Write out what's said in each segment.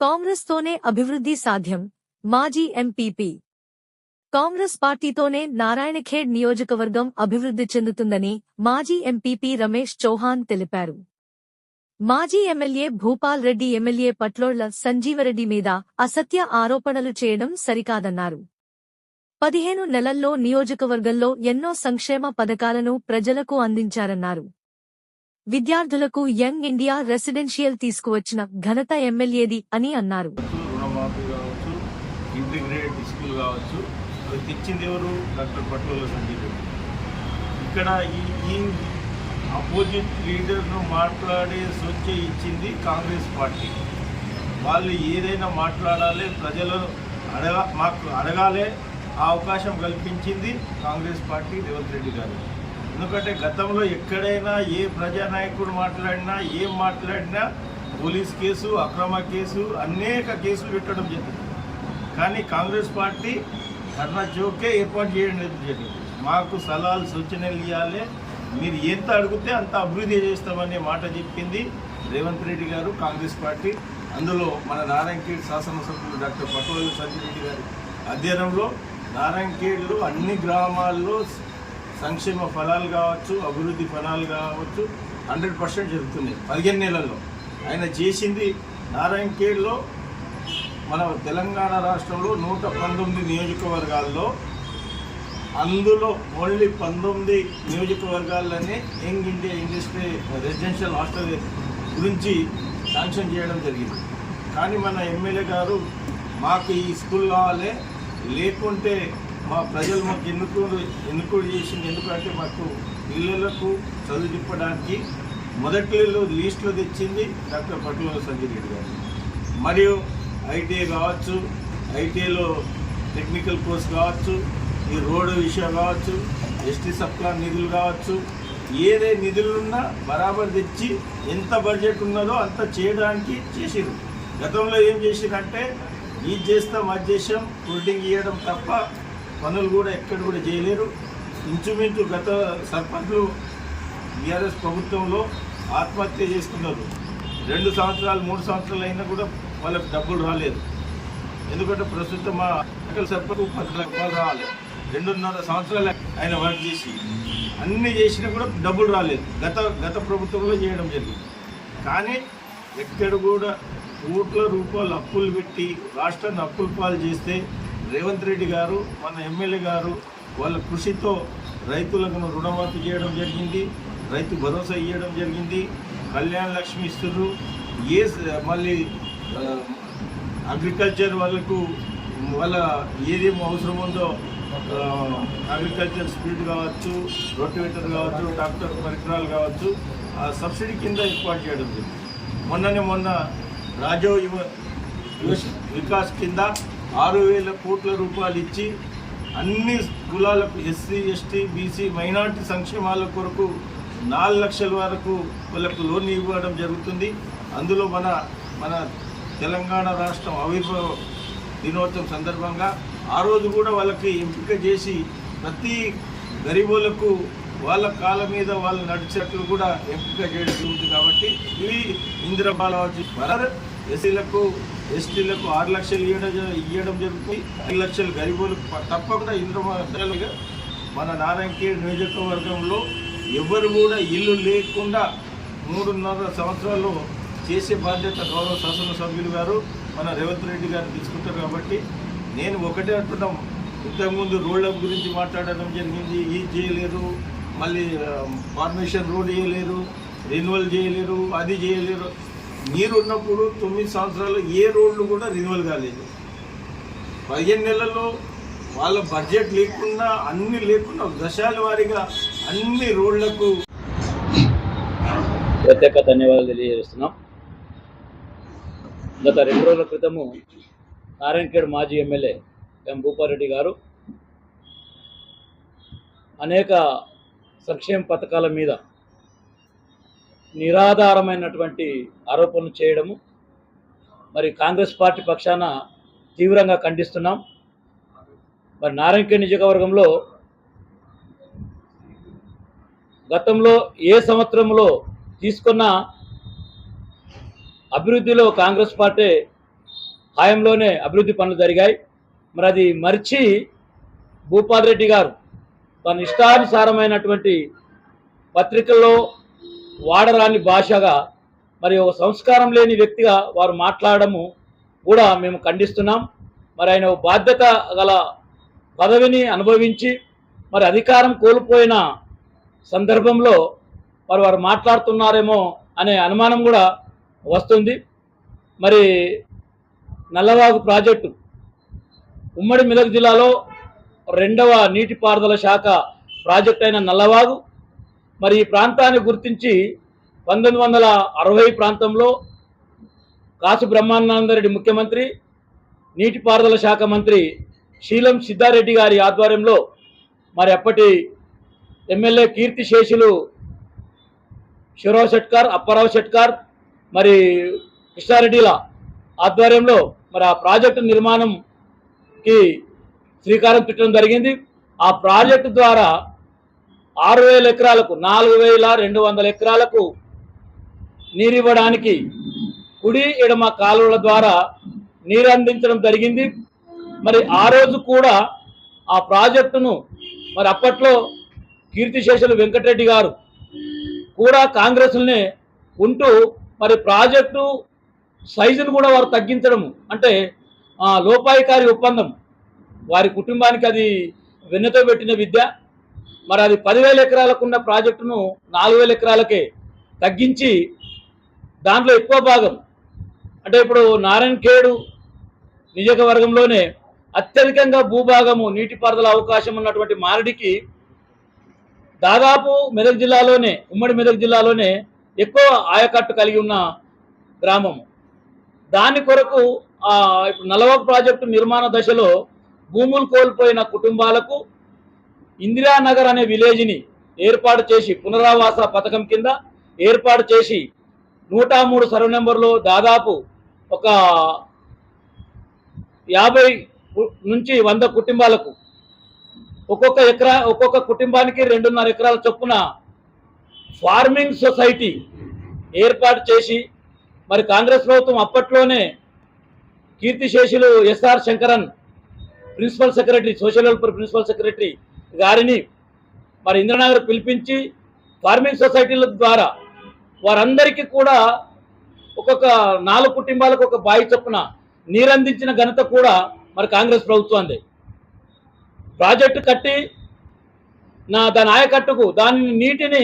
కాంగ్రెస్తోనే అభివృద్ధి సాధ్యం. మాజీ ఎంపీపీ. కాంగ్రెస్ పార్టీతోనే నారాయణఖేడ్ నియోజకవర్గం అభివృద్ధి చెందుతుందని మాజీ ఎంపీపీ రమేష్ చౌహాన్ తెలిపారు. మాజీ ఎమ్మెల్యే భూపాల్ రెడ్డి ఎమ్మెల్యే పట్లోళ్ళ సంజీవరెడ్డి మీద అసత్య ఆరోపణలు చేయడం సరికాదన్నారు. పదిహేను నెలల్లో నియోజకవర్గంలో ఎన్నో సంక్షేమ పథకాలను ప్రజలకు అందించారన్నారు. విద్యార్థులకు యంగ్ ఇండియా రెసిడెన్షియల్ తీసుకువచ్చిన ఘనత ఎమ్మెల్యేది అని అన్నారు. కావచ్చు, ఇంటిగ్రేటెడ్ స్కూల్ కావచ్చు డాక్టర్ ఇక్కడ ఈ అపోజిట్ లీడర్ను మాట్లాడే స్వేచ్ఛ ఇచ్చింది కాంగ్రెస్ పార్టీ. వాళ్ళు ఏదైనా మాట్లాడాలి ప్రజలు అడగ మాకు అడగాలే ఆ అవకాశం కల్పించింది కాంగ్రెస్ పార్టీ రేవంత్ రెడ్డి గారు. ఎందుకంటే గతంలో ఎక్కడైనా ఏ ప్రజానాయకుడు మాట్లాడినా ఏం మాట్లాడినా పోలీస్ కేసు అక్రమ కేసు అనేక కేసులు పెట్టడం జరిగింది. కానీ కాంగ్రెస్ పార్టీ ధర్నా చౌకే ఏర్పాటు చేయడం జరిగింది. మాకు సలహాలు సూచనలు ఇవ్వాలి. మీరు ఎంత అడిగితే అంత అభివృద్ధి చేస్తామనే మాట చెప్పింది రేవంత్ రెడ్డి గారు కాంగ్రెస్ పార్టీ. అందులో మన నారాయణఖేడ్ శాసనసభ్యులు డాక్టర్ పటోలు సంజయ్ రెడ్డి గారి అధ్యయనంలో నారాయణఖేడ్లో అన్ని గ్రామాల్లో సంక్షేమ ఫలాలు కావచ్చు అభివృద్ధి ఫలాలు కావచ్చు హండ్రెడ్ పర్సెంట్ జరుగుతున్నాయి పదిహేను నెలల్లో. ఆయన చేసింది నారాయణఖేడ్లో మన తెలంగాణ రాష్ట్రంలో నూట పంతొమ్మిది నియోజకవర్గాల్లో. అందులో ఓన్లీ పంతొమ్మిది నియోజకవర్గాల్లోనే young India industry residential hostel గురించి శాంక్షన్ చేయడం జరిగింది. కానీ మన ఎమ్మెల్యే గారు మాకు ఈ స్కూల్ కావాలి లేకుంటే మా ప్రజలు మాకు ఎందుకు ఎందుకు చేసింది? ఎందుకంటే మాకు పిల్లలకు చదువు చెప్పడానికి మొదటిలో లీస్ట్లో తెచ్చింది డాక్టర్ పట్ల సంజయ్ రెడ్డి గారు. మరియు ఐటీఐ కావచ్చు ఐటీఐలో టెక్నికల్ కోర్స్ కావచ్చు ఈ రోడ్డు విషయం కావచ్చు ఎస్టీ సప్లా నిధులు కావచ్చు ఏదే నిధులున్నా బరాబర్ తెచ్చి ఎంత బడ్జెట్ ఉన్నదో అంత చేయడానికి చేసిరు గతంలో ఏం చేసిరంటే ఇది చేస్తాం అది చేసాం హోల్డింగ్ ఇవ్వడం తప్ప పనులు కూడా ఎక్కడ కూడా చేయలేరు. ఇంచుమించు గత సర్పంచ్లు బీఆర్ఎస్ ప్రభుత్వంలో ఆత్మహత్య చేసుకున్నారు. రెండు సంవత్సరాలు మూడు సంవత్సరాలు అయినా కూడా వాళ్ళకి డబ్బులు రాలేదు. ఎందుకంటే ప్రస్తుతం మా అక్కడ సర్పంచ్ పది లక్షల రూపాయలు రావాలి. రెండున్నర సంవత్సరాలు ఆయన వర్క్ చేసి అన్ని చేసినా కూడా డబ్బులు రాలేదు. గత గత ప్రభుత్వంలో చేయడం జరిగింది. కానీ ఎక్కడ కూడా కోట్ల రూపాయలు అప్పులు పెట్టి రాష్ట్రాన్ని అప్పులు పాలు చేస్తే రేవంత్ రెడ్డి గారు మన ఎమ్మెల్యే గారు వాళ్ళ కృషితో రైతులకు రుణమాఫీ చేయడం జరిగింది. రైతు భరోసా ఇవ్వడం జరిగింది. కళ్యాణ లక్ష్మి ఇస్తున్నారు ఏ స- మళ్ళీ అగ్రికల్చర్ వాళ్ళకు వాళ్ళ ఏదేం అవసరం ఉందో అగ్రికల్చర్ స్పీడ్ కావచ్చు రోటివేటర్ కావచ్చు ట్రాక్టర్ పరికరాలు కావచ్చు ఆ సబ్సిడీ కింద ఏర్పాటు చేయడం జరిగింది. మొన్ననే మొన్న రాజో యువ యువ వికాస్ కింద ఆరు వేల కోట్ల రూపాయలు ఇచ్చి అన్ని కులాలకు ఎస్సీ ఎస్టీ బీసీ మైనార్టీ సంక్షేమాల కొరకు నాలుగు లక్షల వరకు వాళ్ళకు లోన్ ఇవ్వడం జరుగుతుంది. అందులో మన మన తెలంగాణ రాష్ట్రం ఆవిర్భావ దినోత్సవం సందర్భంగా ఆ రోజు కూడా వాళ్ళకి ఎంపిక చేసి ప్రతి గరీబులకు వాళ్ళ కాళ్ళ మీద వాళ్ళు నడిచేట్లు కూడా ఎంపిక చేయడం జరుగుతుంది కాబట్టి ఇవి ఇందిరా బాలాజీ ఎస్సీలకు ఎస్టీలకు ఆరు లక్షలు ఇవ్వడం జ- ఇవ్వడం జరుగుతుంది. ఐదు లక్షలు గరీబులకు తప్పకుండా ఇంద్ర మన నారాయణఖేడ్ నియోజకవర్గంలో ఎవరు కూడా ఇల్లు లేకుండా మూడున్నర సంవత్సరాలు చేసే బాధ్యత గౌరవ శాసనసభ్యులు గారు మన రేవంత్ రెడ్డి గారు తీసుకుంటారు కాబట్టి నేను ఒకటే అంటున్నాం. ఇంతకుముందు రోడ్ల గురించి మాట్లాడడం జరిగింది. ఇది చేయలేరు. మళ్ళీ ఫార్మేషన్ రోడ్ చేయలేరు రెన్యువల్ చేయలేరు. అది చేయలేరు. మీరు ఉన్నప్పుడు తొమ్మిది సంవత్సరాలు ఏ రోడ్లు కూడా రెన్యువల్ కాలేదు. పదిహేను నెలల్లో వాళ్ళ బడ్జెట్ లేకుండా అన్ని లేకుండా దశాల వారీగా అన్ని రోడ్లకు ప్రత్యేక ధన్యవాదాలు తెలియజేస్తున్నాం. గత రెండు రోజుల క్రితము నారాయణఖేడ్ మాజీ ఎమ్మెల్యే ఎం భూపారెడ్డి గారు అనేక సంక్షేమ పథకాల మీద నిరాధారమైనటువంటి ఆరోపణలు చేయడము. మరి కాంగ్రెస్ పార్టీ పక్షాన తీవ్రంగా ఖండిస్తున్నాం. మరి నారాయణకే నియోజకవర్గంలో గతంలో ఏ సంవత్సరంలో తీసుకున్న అభివృద్ధిలో కాంగ్రెస్ పార్టీ హాయంలోనే అభివృద్ధి పనులు జరిగాయి. మరి అది మర్చి భూపాల్ రెడ్డి గారు తన ఇష్టానుసారమైనటువంటి పత్రికల్లో వాడరాని భాషగా మరి ఒక సంస్కారం లేని వ్యక్తిగా వారు మాట్లాడము కూడా మేము ఖండిస్తున్నాం. మరి ఆయన బాధ్యత గల పదవిని అనుభవించి మరి అధికారం కోల్పోయిన సందర్భంలో మరి వారు మాట్లాడుతున్నారేమో అనే అనుమానం కూడా వస్తుంది. మరి నల్లవాగు ప్రాజెక్టు ఉమ్మడి మెదక్ జిల్లాలో రెండవ నీటిపారుదల శాఖ ప్రాజెక్ట్ అయిన నల్లవాగు మరి ఈ ప్రాంతాన్ని గుర్తించి పంతొమ్మిది వందల అరవై ప్రాంతంలో కాసు బ్రహ్మానందరెడ్డి ముఖ్యమంత్రి నీటిపారుదల శాఖ మంత్రి శీలం సిద్ధారెడ్డి గారి ఆధ్వర్యంలో మరి అప్పటి ఎమ్మెల్యే కీర్తి శేషులు శివరావు షెట్కార్ అప్పారావు షెట్కార్ మరి కృష్ణారెడ్డిల ఆధ్వర్యంలో మరి ఆ ప్రాజెక్టు నిర్మాణంకి శ్రీకారం చుట్టడం జరిగింది. ఆ ప్రాజెక్టు ద్వారా ఆరు వేల ఎకరాలకు నాలుగు వేల రెండు వందల ఎకరాలకు నీరివ్వడానికి కుడి ఎడమ కాలువల ద్వారా నీరు అందించడం జరిగింది. మరి ఆ రోజు కూడా ఆ ప్రాజెక్టును మరి అప్పట్లో కీర్తిశేషులు వెంకటరెడ్డి గారు కూడా కాంగ్రెస్లోనే ఉంటూ మరి ప్రాజెక్టు సైజును కూడా వారు తగ్గించడం అంటే లోపాయికారి ఒప్పందం వారి కుటుంబానికి అది వెన్నతో పెట్టిన విద్య. మరి అది పదివేల ఎకరాలకున్న ప్రాజెక్టును నాలుగు వేల ఎకరాలకే తగ్గించి దాంట్లో ఎక్కువ భాగం అంటే ఇప్పుడు నారాయణ ఖేడు నియోజకవర్గంలోనే అత్యధికంగా భూభాగము నీటిపారుదల అవకాశం ఉన్నటువంటి మారడికి దాదాపు మెదక్ జిల్లాలోనే ఉమ్మడి మెదక్ జిల్లాలోనే ఎక్కువ ఆయకట్టు కలిగి ఉన్న గ్రామం దాని కొరకు ఇప్పుడు నలవ ప్రాజెక్టు నిర్మాణ దశలో భూములు కోల్పోయిన కుటుంబాలకు ఇందిరానగర్ అనే విలేజ్ని ఏర్పాటు చేసి పునరావాస పథకం కింద ఏర్పాటు చేసి నూట మూడు సర్వ నెంబర్లో దాదాపు ఒక యాభై నుంచి వంద కుటుంబాలకు ఒక్కొక్క ఎకరా ఒక్కొక్క కుటుంబానికి రెండున్నర ఎకరాల చొప్పున ఫార్మింగ్ సొసైటీ ఏర్పాటు చేసి మరి కాంగ్రెస్ ప్రభుత్వం అప్పట్లోనే కీర్తిశేషులు SR Sankaran principal secretary social welfare principal secretary గారిని మరి ఇంద్రనగర్ పిలిపించి ఫార్మింగ్ సొసైటీల ద్వారా వారందరికీ కూడా ఒక్కొక్క నాలుగు కుటుంబాలకు ఒక బావి చొప్పున నీరందించిన ఘనత కూడా మరి కాంగ్రెస్ ప్రభుత్వందే ప్రాజెక్టు కట్టి నా దాని ఆయకట్టుకు దాని నీటిని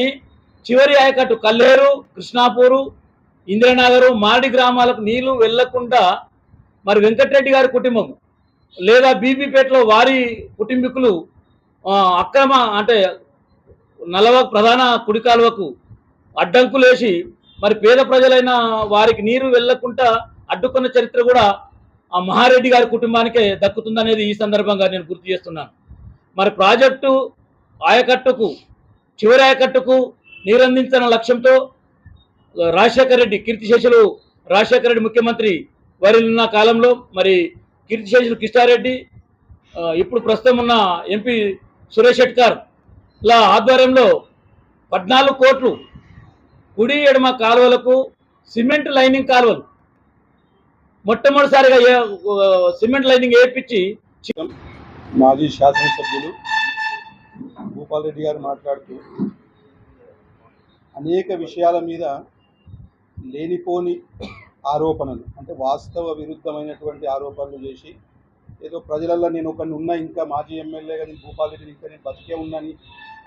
చివరి ఆయకట్టు కల్లేరు కృష్ణాపూరు ఇంద్రనగరు మారడి గ్రామాలకు నీళ్ళు వెళ్ళకుండా మరి వెంకటరెడ్డి గారి కుటుంబం లేదా బీబీపేటలో వారి కుటుంబీకులు అక్రమ అంటే నలవ ప్రధాన కుడి కాలువకు అడ్డంకులేసి మరి పేద ప్రజలైన వారికి నీరు వెళ్ళకుండా అడ్డుకున్న చరిత్ర కూడా ఆ మహారెడ్డి గారి కుటుంబానికే దక్కుతుందనేది ఈ సందర్భంగా నేను గుర్తు చేస్తున్నాను. మరి ప్రాజెక్టు ఆయకట్టుకు చివరి ఆయకట్టుకు నీరందించిన లక్ష్యంతో రాజశేఖర రెడ్డి కీర్తిశేషులు రాజశేఖర రెడ్డి ముఖ్యమంత్రి వారి ఉన్న కాలంలో మరి కీర్తిశేషులు కిష్టారెడ్డి ఇప్పుడు ప్రస్తుతం ఉన్న ఎంపీ సురేష్ షెట్కార్ లా ఆధ్వర్యంలో పద్నాలుగు కోట్లు కుడి ఎడమ కాలువలకు సిమెంట్ లైనింగ్ కాలువలు మొట్టమొదటిసారిగా సిమెంట్ లైనింగ్ వేయించి మాజీ శాసనసభ్యులు భూపాల్ రెడ్డి గారు మాట్లాడుతూ అనేక విషయాల మీద లేనిపోని ఆరోపణలు అంటే వాస్తవ విరుద్ధమైనటువంటి ఆరోపణలు చేసి ఏదో ప్రజలల్లో నేను ఒకరిని ఉన్నా ఇంకా మాజీ ఎమ్మెల్యేగా నేను భూపాల్ రెడ్డిని ఇంకా నేను బతికే ఉన్నాని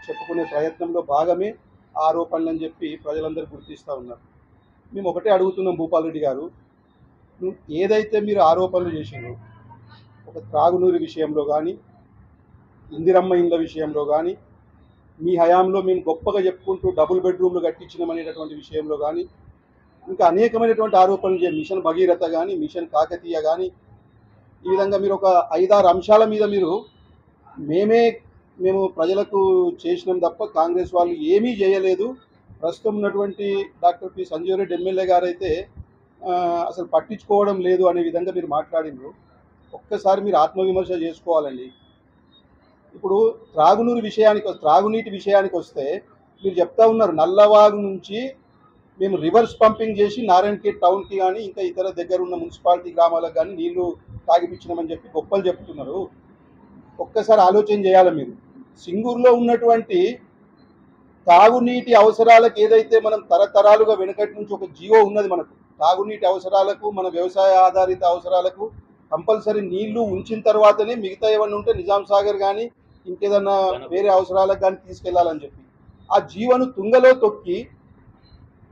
చెప్పుకునే ప్రయత్నంలో భాగమే ఆరోపణలు అని చెప్పి ప్రజలందరూ గుర్తిస్తూ ఉన్నారు. మేము ఒకటే అడుగుతున్నాం భూపాల్ రెడ్డి గారు ఏదైతే మీరు ఆరోపణలు చేసిండ్రో ఒక త్రాగునూరి విషయంలో కానీ ఇందిరమ్మ ఇండ్ల విషయంలో కానీ మీ హయాంలో మేము గొప్పగా చెప్పుకుంటూ డబుల్ బెడ్రూమ్లు కట్టించినామనేటటువంటి విషయంలో కానీ ఇంకా అనేకమైనటువంటి ఆరోపణలు చే మిషన్ భగీరథ కానీ మిషన్ కాకతీయ కానీ ఈ విధంగా మీరు ఒక ఐదారు అంశాల మీద మీరు మేమే మేము ప్రజలకు చేసినాం తప్ప కాంగ్రెస్ వాళ్ళు ఏమీ చేయలేదు. ప్రస్తుతం ఉన్నటువంటి doctor P Sanjeev Reddy MLA గారు అయితే అసలు పట్టించుకోవడం లేదు అనే విధంగా మీరు మాట్లాడినారు. ఒక్కసారి మీరు ఆత్మవిమర్శ చేసుకోవాలండి. ఇప్పుడు త్రాగునీరు విషయానికి త్రాగునీటి విషయానికి వస్తే మీరు చెప్తా ఉన్నారు నల్లవాగు నుంచి మేము రివర్స్ పంపింగ్ చేసి నారాయణఖేడ్ టౌన్కి కానీ ఇంకా ఇతర దగ్గర ఉన్న మున్సిపాలిటీ గ్రామాలకు కానీ నీళ్ళు తాగిపించినామని చెప్పి గొప్పలు చెప్తున్నారు. ఒక్కసారి ఆలోచన చేయాలి మీరు. సింగూరులో ఉన్నటువంటి తాగునీటి అవసరాలకు ఏదైతే మనం తరతరాలుగా వెనుకటి నుంచి ఒక జీవో ఉన్నది మనకు తాగునీటి అవసరాలకు మన వ్యవసాయ ఆధారిత అవసరాలకు కంపల్సరీ నీళ్ళు ఉంచిన తర్వాతనే మిగతా ఏమన్నా ఉంటే నిజాం సాగర్ కానీ ఇంకేదన్నా వేరే అవసరాలకు కానీ తీసుకెళ్ళాలని చెప్పి. ఆ జీవను తుంగలో తొక్కి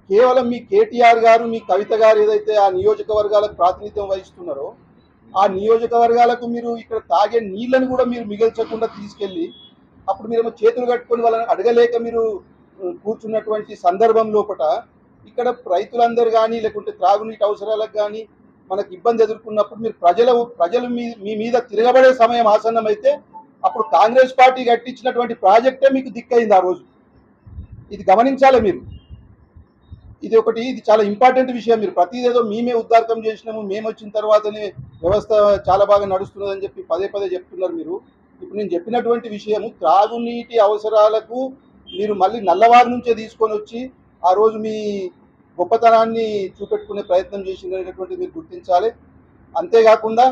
కేవలం మీ కేటీఆర్ గారు మీ కవిత గారు ఏదైతే ఆ నియోజకవర్గాలకు ప్రాతినిధ్యం వహిస్తున్నారో ఆ నియోజకవర్గాలకు మీరు ఇక్కడ తాగే నీళ్ళను కూడా మీరు మిగల్చకుండా తీసుకెళ్ళి అప్పుడు మీరేమో చేతులు కట్టుకొని వాళ్ళని అడగలేక మీరు కూర్చున్నటువంటి సందర్భం లోపల ఇక్కడ రైతులందరూ కానీ లేకుంటే త్రాగునీటి అవసరాలకు కానీ మనకు ఇబ్బంది ఎదుర్కొన్నప్పుడు మీరు ప్రజల ప్రజలు మీ మీ మీద తిరగబడే సమయం ఆసన్నమైతే అప్పుడు కాంగ్రెస్ పార్టీ కట్టించినటువంటి ప్రాజెక్టే మీకు దిక్కైంది ఆ రోజు. ఇది గమనించాలి మీరు? ఇది ఒకటి ఇది చాలా ఇంపార్టెంట్ విషయం. మీరు ప్రతిదేదో మేమే ఉద్దారకం చేసినాము మేము వచ్చిన తర్వాతనే వ్యవస్థ చాలా బాగా నడుస్తున్నదని చెప్పి పదే పదే చెప్తున్నారు మీరు. ఇప్పుడు నేను చెప్పినటువంటి విషయము త్రాగునీటి అవసరాలకు మీరు మళ్ళీ నల్లవారి నుంచే తీసుకొని వచ్చి ఆ రోజు మీ గొప్పతనాన్ని చూపెట్టుకునే ప్రయత్నం చేసినటువంటి మీరు గుర్తించాలి. అంతేకాకుండా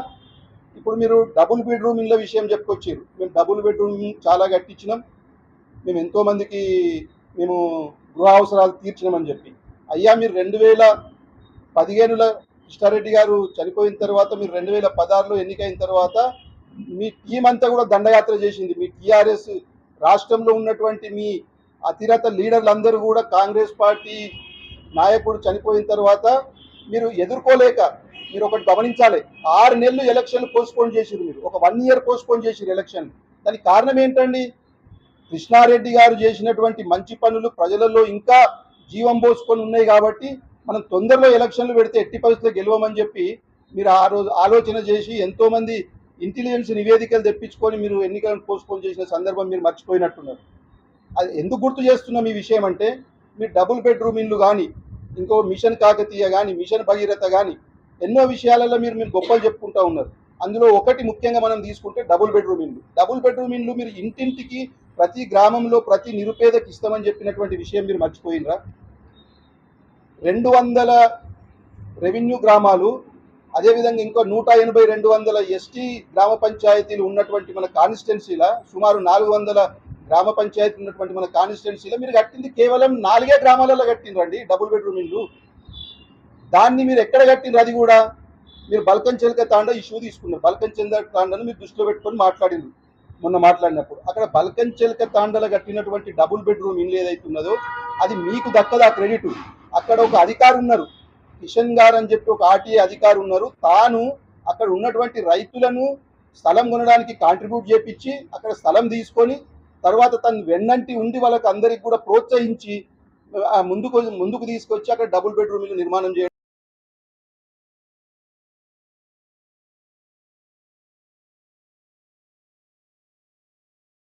ఇప్పుడు మీరు డబుల్ బెడ్రూమ్ ఇళ్ళ విషయం చెప్పుకొచ్చారు. మేము డబుల్ బెడ్రూమ్ చాలా కట్టించినాం. మేము ఎంతోమందికి మేము గృహ అవసరాలు తీర్చినామని చెప్పి. అయ్యా మీరు రెండు వేల పదిహేనుల కృష్ణారెడ్డి గారు చనిపోయిన తర్వాత మీరు రెండు వేల పదహారులో ఎన్నికైన తర్వాత మీ టీం అంతా కూడా దండయాత్ర చేసింది. మీ టీఆర్ఎస్ రాష్ట్రంలో ఉన్నటువంటి మీ అతిరత లీడర్లందరూ కూడా కాంగ్రెస్ పార్టీ నాయకుడు చనిపోయిన తర్వాత మీరు ఎదుర్కోలేక మీరు ఒకటి గమనించాలి. ఆరు నెలలు ఎలక్షన్ పోస్ట్పోన్ చేసిరు మీరు. ఒక వన్ ఇయర్ పోస్ట్పోన్ చేసిరు ఎలక్షన్. దానికి కారణం ఏంటండి? కృష్ణారెడ్డి గారు చేసినటువంటి మంచి పనులు ప్రజలలో ఇంకా జీవం పోసుకొని ఉన్నాయి కాబట్టి మనం తొందరలో ఎలక్షన్లు పెడితే ఎట్టి పరిస్థితుల్లో గెలవమని చెప్పి మీరు ఆ రోజు ఆలోచన చేసి ఎంతోమంది ఇంటెలిజెన్స్ నివేదికలు తెప్పించుకొని మీరు ఎన్నికలను పోస్ట్పోన్ చేసిన సందర్భం మీరు మర్చిపోయినట్టున్నారు. అది ఎందుకు గుర్తు చేస్తున్నాం ఈ విషయం అంటే మీరు డబుల్ బెడ్రూమ్ ఇల్లు కానీ ఇంకో మిషన్ కాకతీయ కానీ మిషన్ భగీరథ కానీ ఎన్నో విషయాలలో మీరు మీరు గొప్పలు చెప్పుకుంటా ఉన్నారు. అందులో ఒకటి ముఖ్యంగా మనం తీసుకుంటే డబుల్ బెడ్రూమ్ ఇల్లు. డబుల్ బెడ్రూమ్ ఇల్లు మీరు ఇంటింటికి ప్రతి గ్రామంలో ప్రతి నిరుపేదకి ఇస్తామని చెప్పినటువంటి విషయం మీరు మర్చిపోయినరా? రెండు వందల రెవెన్యూ గ్రామాలు అదేవిధంగా ఇంకో నూట ఎనభై రెండు వందల ఎస్టీ గ్రామ పంచాయతీలు ఉన్నటువంటి మన కాన్స్టిట్యున్సీల సుమారు నాలుగు వందల గ్రామ పంచాయతీ ఉన్నటువంటి మన కాన్స్టిట్యున్సీలో మీరు కట్టింది కేవలం నాలుగే గ్రామాలలో కట్టిండ్రండి డబుల్ బెడ్రూమ్ ఇల్లు. దాన్ని మీరు ఎక్కడ కట్టినరు అది కూడా? మీరు బల్కం చెలక తాండ ఇష్యూ తీసుకున్నారు బల్కం చెంద తాండను మీరు దృష్టిలో పెట్టుకొని మాట్లాడిండ్రు మొన్న మాట్లాడినప్పుడు అక్కడ బల్కన్ చెలక తాండల కట్టినటువంటి డబుల్ బెడ్రూమ్ ఇల్లు ఏదైతే ఉన్నదో అది మీకు దక్కదు ఆ క్రెడిట్ అక్కడ ఒక అధికారు ఉన్నారు. కిషన్ గారు అని చెప్పి ఒక ఆర్టీఏ అధికారు ఉన్నారు. తాను అక్కడ ఉన్నటువంటి రైతులను స్థలం కొనడానికి కాంట్రిబ్యూట్ చేపించి అక్కడ స్థలం తీసుకొని తర్వాత తను వెన్నంటి ఉండి వాళ్ళకి అందరికి కూడా ప్రోత్సహించి ఆ, ముందుకు ముందుకు తీసుకొచ్చి అక్కడ డబుల్ బెడ్రూమ్ ఇల్లు నిర్మాణం చేయడం